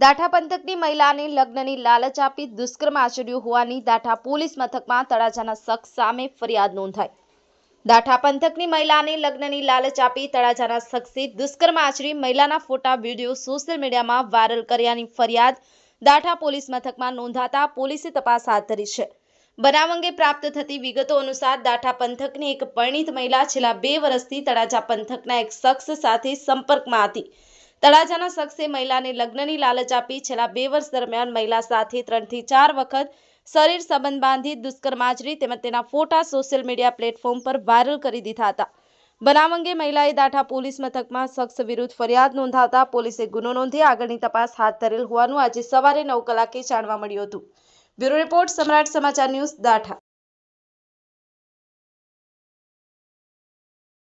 દાઠા પંથકની મહિલાને લગ્નની લાલચ આપી દુષ્કર્મ આચર્યું હોવાની દાઠા પોલીસ મથકમાં તળાજાના શખ્સ સામે ફરિયાદ નોંધાઈ. દાઠા પંથકની મહિલાને લગ્નની લાલચ આપી તળાજાના શખ્સે દુષ્કર્મ આચરી મહિલાના ફોટા, વીડિયો, સોશિયલ મીડિયામાં વાયરલ કર્યાની ફરિયાદ દાઠા પોલીસ મથકમાં નોંધાતા પોલીસે તપાસ હાથ ધરી છે. બનાવ અંગે પ્રાપ્ત થતી વિગતો અનુસાર દાઠા પંથકની એક પરિણીત મહિલા છેલ્લા બે વર્ષથી તળાજા પંથકના એક શખ્સ સાથે સંપર્કમાં હતી. તળાજાના શખ્સે મહિલાને લગ્નની લાલચ આપી છેલ્લા બે વર્ષ દરમિયાન મહિલા સાથે ત્રણથી ચાર વખત શરીર સંબંધ બાંધી દુષ્કર્મ આચરી તેમજ તેના ફોટા સોશિયલ મીડિયા પ્લેટફોર્મ પર વાયરલ કરી દીધા હતા. બનાવ અંગે મહિલાએ દાઠા પોલીસ મથકમાં શખ્સ વિરુદ્ધ ફરિયાદ નોંધાવતા પોલીસે ગુનો નોંધી આગળની તપાસ હાથ ધરેલ હોવાનું આજે સવારે નવ કલાકે જાણવા મળ્યું હતું. બ્યુરો રિપોર્ટ સમ્રાટ સમાચાર ન્યૂઝ દાઠા.